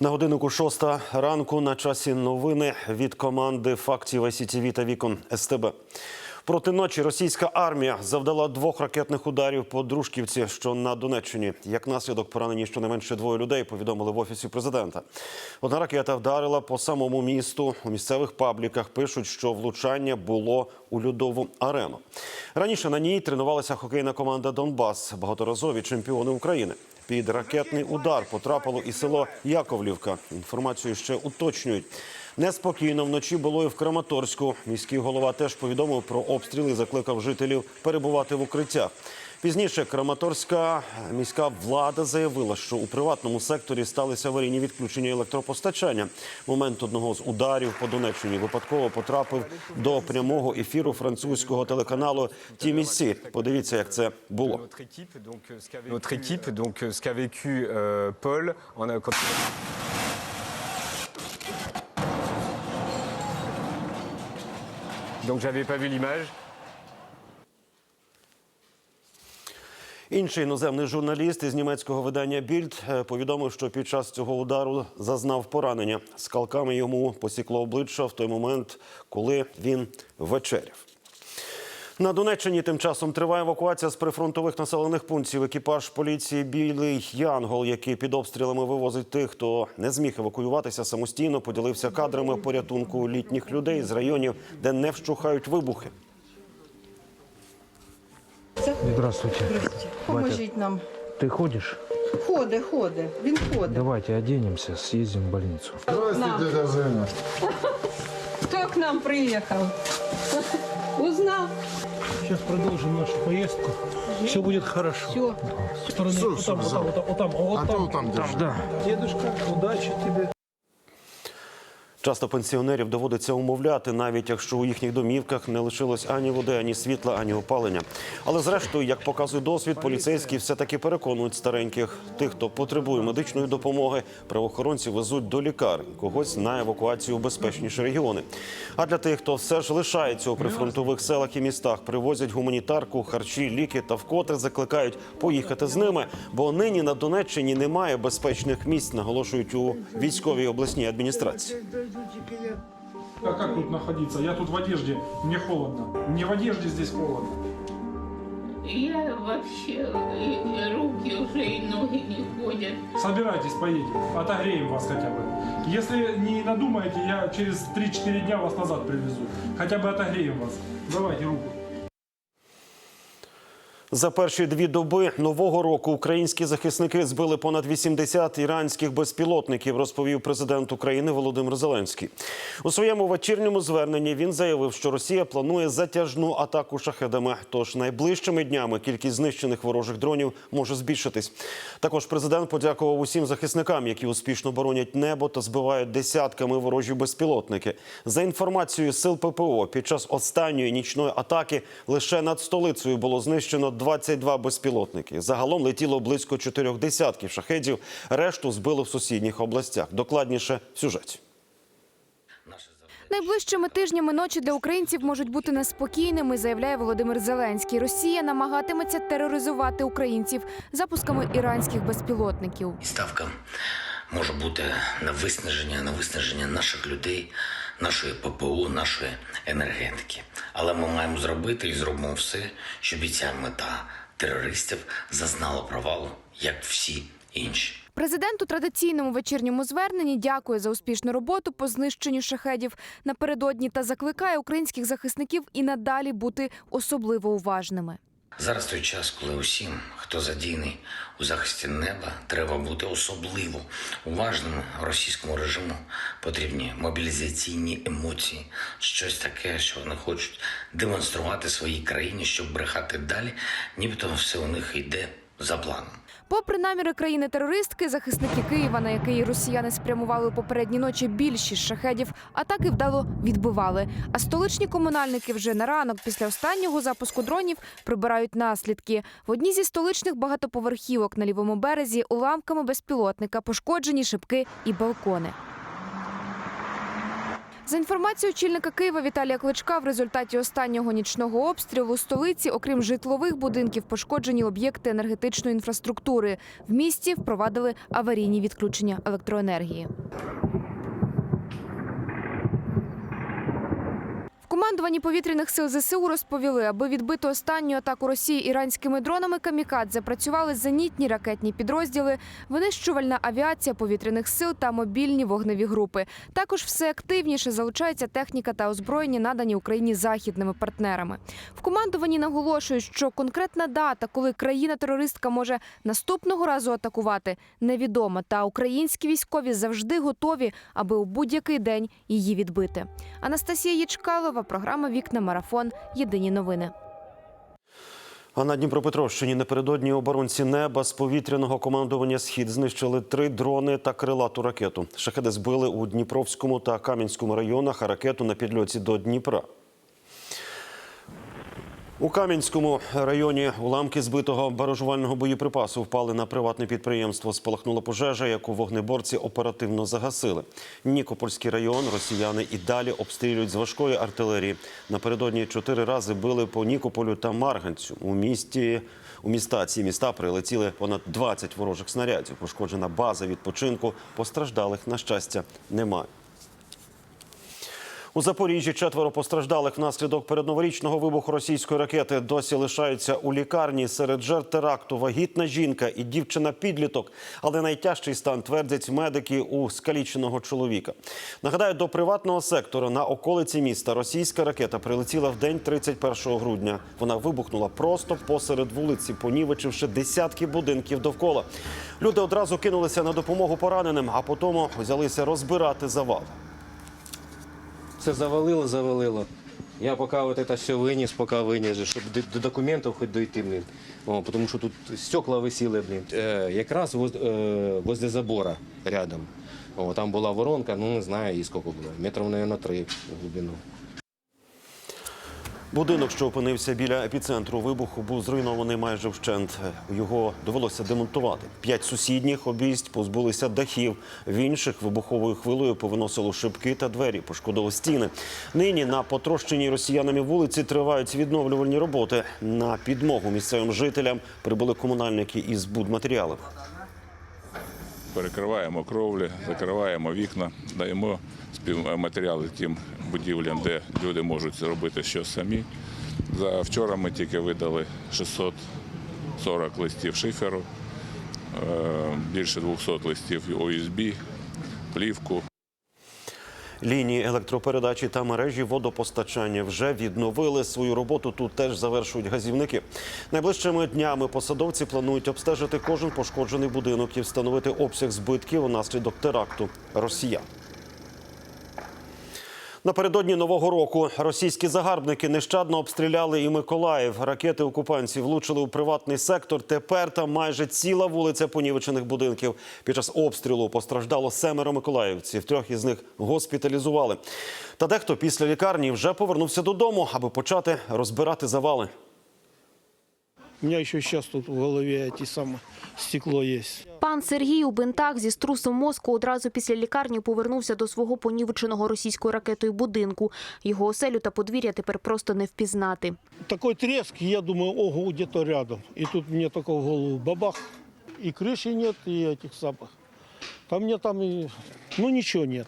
На годиннику шоста ранку на часі новини від команди фактів СІТВ та вікон СТБ. Проти ночі російська армія завдала двох ракетних ударів по Дружківці, що на Донеччині. Як наслідок поранені щонайменше двоє людей, повідомили в офісі президента. Одна ракета вдарила по самому місту. У місцевих пабліках пишуть, що влучання було у льодову арену. Раніше на ній тренувалася хокейна команда Донбас, багаторазові чемпіони України. Під ракетний удар потрапило і село Яковлівка. Інформацію ще уточнюють. Неспокійно вночі було і в Краматорську. Міський голова теж повідомив про обстріли, закликав жителів перебувати в укриттях. Пізніше Краматорська міська влада заявила, що у приватному секторі сталися аварійні відключення електропостачання. Момент одного з ударів по Донеччині випадково потрапив до прямого ефіру французького телеканалу TMC. Подивіться, як це було. Notre équipe, donc ce qu'a vécu euh, Donc j'avais pas vu l'image. Інший іноземний журналіст із німецького видання Більд е, повідомив, що під час цього удару зазнав поранення. Скалками йому посікло обличчя в той момент, коли він вечеряв. На Донеччині тим часом триває евакуація з прифронтових населених пунктів. Екіпаж поліції Білий Янгол, який під обстрілами вивозить тих, хто не зміг евакуюватися самостійно, поділився кадрами порятунку літніх людей з районів, де не вщухають вибухи. Здравствуйте. Поможіть нам. Ты ходишь? Ходи, ходи. Він ходить. Давайте оденемся, съездим в больницу. Здравствуйте, дядя Женя. Хто к нам приїхав? Узнав. Сейчас продолжим нашу поездку. Все будет хорошо. Все. Всё, вот там, вот там, вот там, вот там, вот там. то там держи. Да. Дедушка, удачи тебе. Часто пенсіонерів доводиться умовляти, навіть якщо у їхніх домівках не лишилось ані води, ані світла, ані опалення. Але зрештою, як показує досвід, поліцейські все-таки переконують стареньких. Тих, хто потребує медичної допомоги, правоохоронці везуть до лікарень, когось на евакуацію у безпечніші регіони. А для тих, хто все ж лишається у прифронтових селах і містах, привозять гуманітарку, харчі, ліки та вкотре закликають поїхати з ними. Бо нині на Донеччині немає безпечних місць, наголошують у військовій обласній адміністрації. А как тут находиться? Я тут в одежде, мне холодно. Мне в одежде здесь холодно. Я вообще, и руки уже и ноги не ходят. Собирайтесь, поедем. Отогреем вас хотя бы. Если не надумаете, я через 3-4 дня вас назад привезу. Хотя бы отогреем вас. Давайте руку. За перші дві доби нового року українські захисники збили понад 80 іранських безпілотників, розповів президент України Володимир Зеленський. У своєму вечірньому зверненні він заявив, що Росія планує затяжну атаку шахедами. Тож найближчими днями кількість знищених ворожих дронів може збільшитись. Також президент подякував усім захисникам, які успішно боронять небо та збивають десятками ворожі безпілотники. За інформацією сил ППО, під час останньої нічної атаки лише над столицею було знищено 22 безпілотники. Загалом летіло близько чотирьох десятків шахедів. Решту збили в сусідніх областях. Докладніше в сюжеті. Найближчими тижнями ночі для українців можуть бути неспокійними, заявляє Володимир Зеленський. Росія намагатиметься тероризувати українців запусками іранських безпілотників. Ставка може бути на виснаження, на виснаження наших людей, нашої ППО, нашої енергетики. Але ми маємо зробити і зробимо все, щоб і ця мета терористів зазнала провалу, як всі інші. Президент у традиційному вечірньому зверненні дякує за успішну роботу по знищенню шахедів напередодні та закликає українських захисників і надалі бути особливо уважними. Зараз той час, коли усім, хто задійний у захисті неба, треба бути особливо уважним російському режиму. Потрібні мобілізаційні емоції, щось таке, що вони хочуть демонструвати своїй країні, щоб брехати далі, нібито все у них йде за планом. Попри наміри країни-терористки, захисники Києва, на який росіяни спрямували попередні ночі більшість шахедів, атаки вдало відбивали. А столичні комунальники вже на ранок після останнього запуску дронів прибирають наслідки. В одній зі столичних багатоповерхівок на лівому березі уламками безпілотника пошкоджені шибки і балкони. За інформацією очільника Києва Віталія Кличка, в результаті останнього нічного обстрілу у столиці, окрім житлових будинків, пошкоджені об'єкти енергетичної інфраструктури. В місті впровадили аварійні відключення електроенергії. Командуванні повітряних сил ЗСУ розповіли, аби відбити останню атаку Росії іранськими дронами камікадзе працювали зенітні ракетні підрозділи, винищувальна авіація повітряних сил та мобільні вогневі групи. Також все активніше залучається техніка та озброєння, надані Україні західними партнерами. В командуванні наголошують, що конкретна дата, коли країна-терористка може наступного разу атакувати, невідома. Та українські військові завжди готові, аби у будь-який день її відбити. Анастасія Ячкалова, програма Вікна Марафон. Єдині новини. А на Дніпропетровщині напередодні оборонці неба з повітряного командування Схід знищили три дрони та крилату ракету. Шахеди збили у Дніпровському та Кам'янському районах, ракету на підльоті до Дніпра. У Кам'янському районі уламки збитого баражувального боєприпасу впали на приватне підприємство. Спалахнула пожежа, яку вогнеборці оперативно загасили. Нікопольський район росіяни і далі обстрілюють з важкої артилерії. Напередодні чотири рази били по Нікополю та Марганцю. У місті у міста ці міста прилетіли понад 20 ворожих снарядів. Пошкоджена база відпочинку. Постраждалих на щастя немає. У Запоріжжі четверо постраждалих внаслідок передноворічного вибуху російської ракети досі лишаються у лікарні. Серед жертв теракту вагітна жінка і дівчина-підліток. Але найтяжчий стан твердять медики у скаліченого чоловіка. Нагадаю, до приватного сектору на околиці міста російська ракета прилетіла в день 31 грудня. Вона вибухнула просто посеред вулиці, понівечивши десятки будинків довкола. Люди одразу кинулися на допомогу пораненим, а потім взялися розбирати завал. Все завалило, завалило. Я пока вот это все вынес, пока вынес, щоб до, до документів хоч дойти, блін. О, тому що тут стекла висіли, блін. Е, якраз воз, е, возле забора рядом. О, там була воронка, ну не знаю, і скільки було. Метрів, мабуть, три в глибину. Будинок, що опинився біля епіцентру вибуху, був зруйнований майже вщент. Його довелося демонтувати. П'ять сусідніх обійсть позбулися дахів. В інших вибуховою хвилею повиносило шибки та двері, пошкодило стіни. Нині на потрощеній росіянами вулиці тривають відновлювальні роботи. На підмогу місцевим жителям прибули комунальники із будматеріалів. Перекриваємо кровлі, закриваємо вікна, даємо співматеріали тим будівлям, де люди можуть зробити щось самі. За вчора ми тільки видали 640 листів шиферу, е, більше 200 листів ОСБ, плівку. Лінії електропередачі та мережі водопостачання вже відновили свою роботу. Тут теж завершують газівники. Найближчими днями посадовці планують обстежити кожен пошкоджений будинок і встановити обсяг збитків унаслідок теракту росіян. Напередодні нового року російські загарбники нещадно обстріляли і Миколаїв. Ракети окупантів влучили у приватний сектор. Тепер там майже ціла вулиця понівечених будинків. Під час обстрілу постраждало семеро миколаївців. Трьох із них госпіталізували. Та дехто після лікарні вже повернувся додому, аби почати розбирати завали. У меня еще сейчас тут в голове эти самые стекло есть. Пан Сергій у бинтах зі струсом мозку одразу після лікарні повернувся до свого понівеченого російською ракетою будинку. Його оселю та подвір'я тепер просто не впізнати. Такой треск, я думаю, ого, где-то рядом. И тут мне только в голову бабах. И крыши нет, и этих самых. Там мне там, и, ну ничего нет.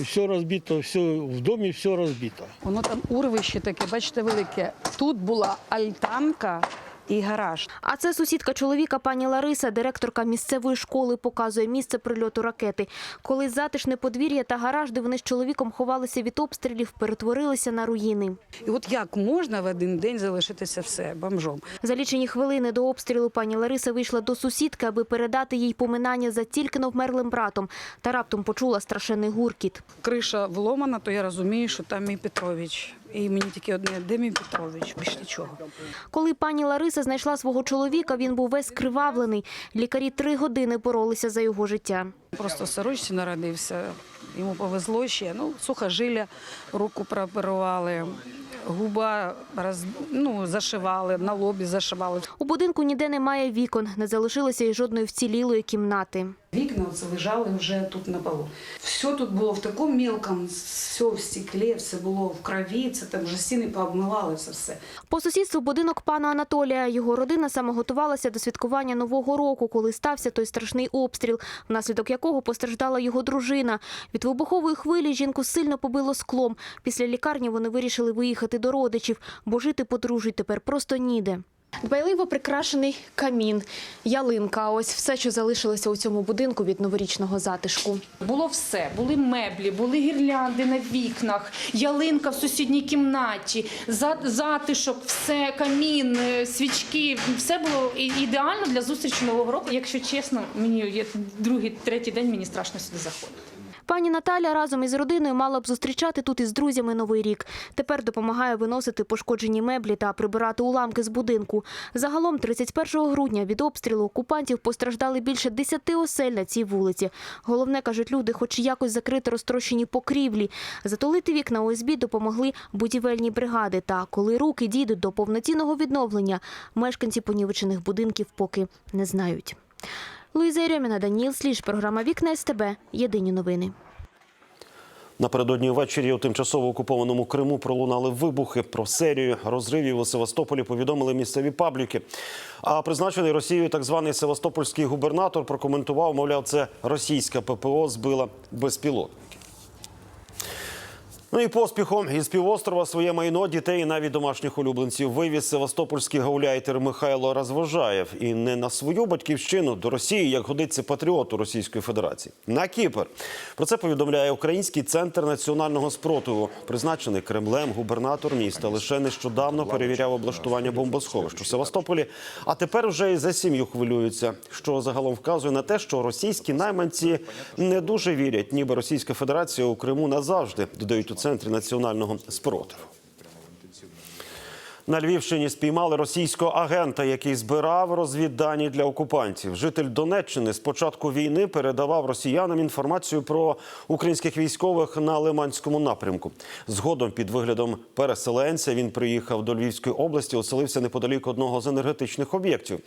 И все разбито, все в доме все разбито. Воно там урвище таке, бачите, велике. Тут була альтанка і гараж. А це сусідка чоловіка пані Лариса, директорка місцевої школи, показує місце прильоту ракети. Коли затишне подвір'я та гараж, де вони з чоловіком ховалися від обстрілів, перетворилися на руїни. І от як можна в один день залишитися все бомжом? За лічені хвилини до обстрілу пані Лариса вийшла до сусідки, аби передати їй поминання за тільки но вмерлим братом. Та раптом почула страшенний гуркіт. Криша вломана, то я розумію, що там мій Петрович. І мені тільки одне, де мій Петрович? Більш нічого. Коли пані Лариса знайшла свого чоловіка, він був весь скривавлений. Лікарі три години боролися за його життя. Просто в сорочці народився. Йому повезло ще. Ну, сухожилля, руку прооперували, губа роз, ну, зашивали, на лобі зашивали. У будинку ніде немає вікон, не залишилося й жодної вцілілої кімнати. Вікна оце лежали вже тут на полу. Все тут було в такому мілкому, все в стеклі, все було в крові, це там вже стіни пообмивали це все. По сусідству будинок пана Анатолія. Його родина саме готувалася до святкування Нового року, коли стався той страшний обстріл, внаслідок якого постраждала його дружина. Від вибухової хвилі жінку сильно побило склом. Після лікарні вони вирішили виїхати до родичів, бо жити подружжю тепер просто ніде. Дбайливо прикрашений камін, ялинка. Ось все, що залишилося у цьому будинку від новорічного затишку. Було все. Були меблі, були гірлянди на вікнах, ялинка в сусідній кімнаті, за- затишок, все, камін, е, свічки. Все було ідеально для зустрічі Нового року. Якщо чесно, мені є другий, третій день мені страшно сюди заходити. Пані Наталя разом із родиною мала б зустрічати тут із друзями Новий рік. Тепер допомагає виносити пошкоджені меблі та прибирати уламки з будинку. Загалом 31 грудня від обстрілу окупантів постраждали більше 10 осель на цій вулиці. Головне, кажуть люди, хоч якось закрити розтрощені покрівлі. Затулити вікна ОСБ допомогли будівельні бригади. Та коли руки дійдуть до повноцінного відновлення, мешканці понівечених будинків поки не знають. Луїза Єрьоміна, Даніл Сліж, програма Вікна СТБ. Єдині новини. Напередодні ввечері у тимчасово окупованому Криму пролунали вибухи. Про серію розривів у Севастополі повідомили місцеві пабліки. А призначений Росією так званий севастопольський губернатор прокоментував, мовляв, це російська ППО збила безпілотники. Ну і поспіхом із півострова своє майно дітей і навіть домашніх улюбленців вивіз севастопольський гауляйтер Михайло Розвожаєв. І не на свою батьківщину до Росії, як годиться патріоту Російської Федерації. На Кіпр. Про це повідомляє Український центр національного спротиву. Призначений Кремлем губернатор міста лише нещодавно перевіряв облаштування бомбосховищ у Севастополі. А тепер вже і за сім'ю хвилюються, що загалом вказує на те, що російські найманці не дуже вірять, ніби Російська Федерація у Криму назавжди додають у центрі національного спротиву. На Львівщині спіймали російського агента, який збирав розвіддані для окупантів. Житель Донеччини з початку війни передавав росіянам інформацію про українських військових на Лиманському напрямку. Згодом, під виглядом переселенця, він приїхав до Львівської області, оселився неподалік одного з енергетичних об'єктів.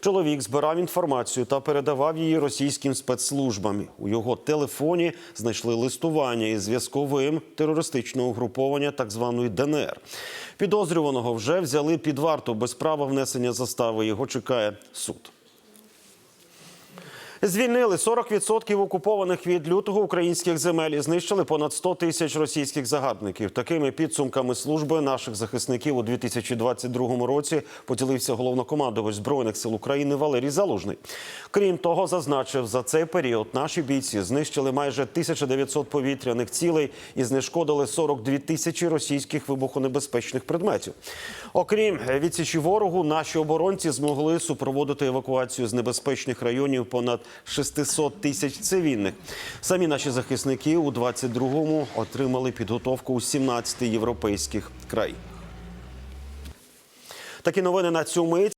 Чоловік збирав інформацію та передавав її російським спецслужбам. У його телефоні знайшли листування із зв'язковим терористичного угруповання так званої ДНР. Підозрюваного вже взяли під варту без права внесення застави. Його чекає суд. Звільнили 40% окупованих від лютого українських земель і знищили понад 100 тисяч російських загарбників. Такими підсумками служби наших захисників у 2022 році поділився головнокомандувач збройних сил України Валерій Залужний. Крім того, зазначив, за цей період наші бійці знищили майже 1900 повітряних цілей і знешкодили 42 тисячі російських вибухонебезпечних предметів. Окрім відсічі ворогу, наші оборонці змогли супроводити евакуацію з небезпечних районів понад 600 тисяч цивільних. Самі наші захисники у 22-му отримали підготовку у 17 європейських країнах. Такі новини на цю мить.